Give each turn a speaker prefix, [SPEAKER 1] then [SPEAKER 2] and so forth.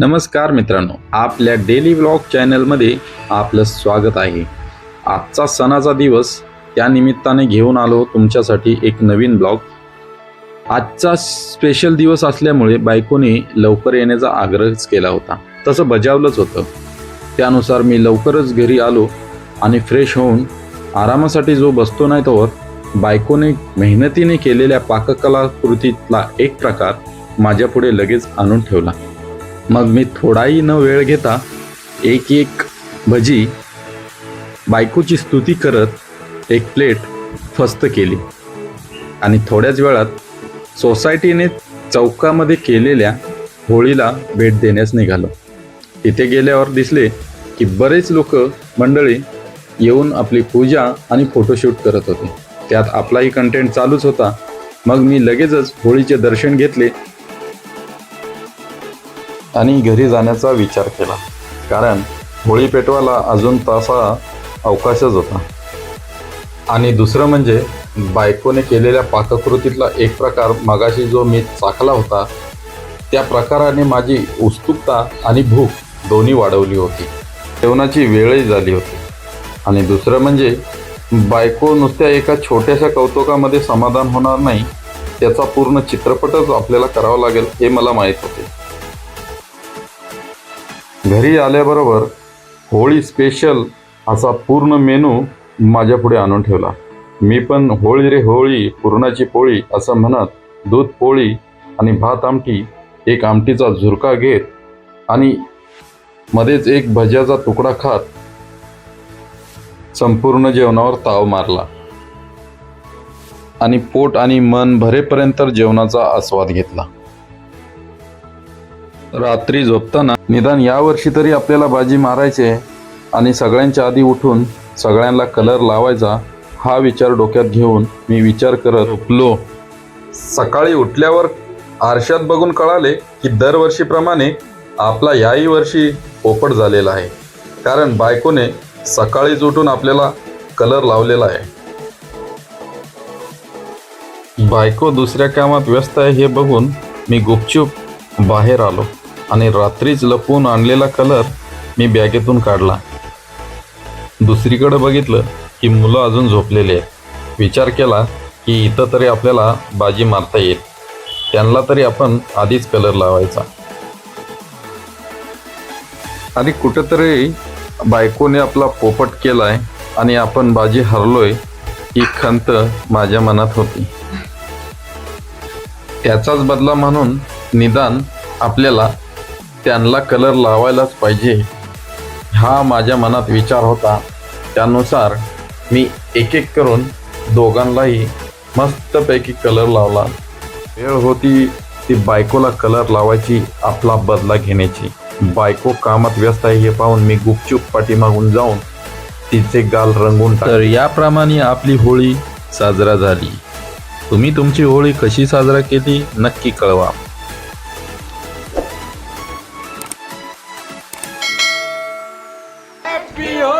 [SPEAKER 1] नमस्कार मित्रांनो आपल्या डेली व्लॉग चॅनलमध्ये आपलं स्वागत आहे. आजचा सणाचा दिवस त्या निमित्ताने घेऊन आलो तुमच्यासाठी एक नवीन ब्लॉग आजचा स्पेशल दिवस असल्यामुळे बायकोने लवकर येण्याचा आग्रहच केला होता. तसं बजावलंच होतं. त्यानुसार मी लवकरच घरी आलो आणि फ्रेश होऊन आरामासाठी जो बसतो नाही तोवर बायकोने मेहनतीने केलेल्या पाककलाकृतीतला एक प्रकार माझ्यापुढे लगेच आणून ठेवला. मग मी थोडाही न वेळ घेता एक एक भजी बायकोची स्तुती करत एक प्लेट फस्त केली. आणि थोड्याच वेळात सोसायटीने चौकामध्ये केलेल्या होळीला भेट देण्यास निघालो. तिथे गेल्यावर दिसले की बरेच लोक मंडळी येऊन आपली पूजा आणि फोटोशूट करत होते. त्यात आपलाही कंटेंट चालूच होता. मग मी लगेचच होळीचे दर्शन घेतले. आणि घरी जाण्याचा विचार केला. कारण होळी पेटवायला अजून तासा अवकाशच होता. आणि दुसरं म्हणजे बायकोने केलेल्या पाककृतीतला एक प्रकार मगाशी जो मी चाखला होता त्या प्रकाराने माझी उत्सुकता आणि भूक दोन्ही वाढवली होती. जेवणाची वेळही झाली होती. आणि दुसरं म्हणजे बायको नुसत्या एका छोट्याशा कौतुकामध्ये समाधान होणार नाही त्याचा पूर्ण चित्रपटच आपल्याला करावा लागेल हे मला माहीत होते. घरी आल्याबरोबर होळी स्पेशल असा पूर्ण मेनू माझ्यापुढे आणून ठेवला. मी पण होळी रे होळी पुरणाची पोळी असं म्हणत दूध पोळी आणि भात आमटी एक आमटीचा झुरका घेत आणि मध्येच एक भज्याचा तुकडा खात संपूर्ण जेवणावर ताव मारला. आणि पोट आणि मन भरेपर्यंत जेवणाचा आस्वाद घेतला. रात्री झोपताना निदान यावर्षी तरी आपल्याला बाजी मारायचे आणि सगळ्यांच्या आधी उठून सगळ्यांना कलर लावायचा हा विचार डोक्यात घेऊन मी विचार करत झोपलो. सकाळी उठल्यावर आरशात बघून कळाले की दरवर्षीप्रमाणे आपला याही वर्षी पोपट झालेला आहे. कारण बायकोने सकाळीच उठून आपल्याला कलर लावलेला आहे. बायको दुसऱ्या कामात व्यस्त आहे हे बघून मी गुपचूप बाहेर आलो आणि रात्रीच लपवून आणलेला कलर मी बॅगेतून काढला. दुसरीकडे बघितलं की मुलं अजून झोपलेली आहेत. विचार केला की इथं तरी आपल्याला बाजी मारता येईल. त्यांना तरी आपण आधीच कलर लावायचा. आणि कुठेतरी बायकोने आपला पोपट केलाय आणि आपण बाजी हरलोय ही खंत माझ्या मनात होती. त्याचाच बदला म्हणून निदान आपल्याला त्यांना कलर लावायलाच पाहिजे. हा माझ्या मनात विचार होता. त्यानुसार मी एक एक करून दोघांनाही मस्तपैकी कलर लावला. वेळ होती ती बायकोला कलर लावायची आपला बदला घेण्याची. बायको कामात व्यस्त आहे हे पाहून मी गुपचूप पाठीमागून जाऊन तिचे गाल रंगून तर याप्रमाणे आपली होळी साजरा झाली. तुम्ही तुमची होळी कशी साजरा केली नक्की कळवा. espinho!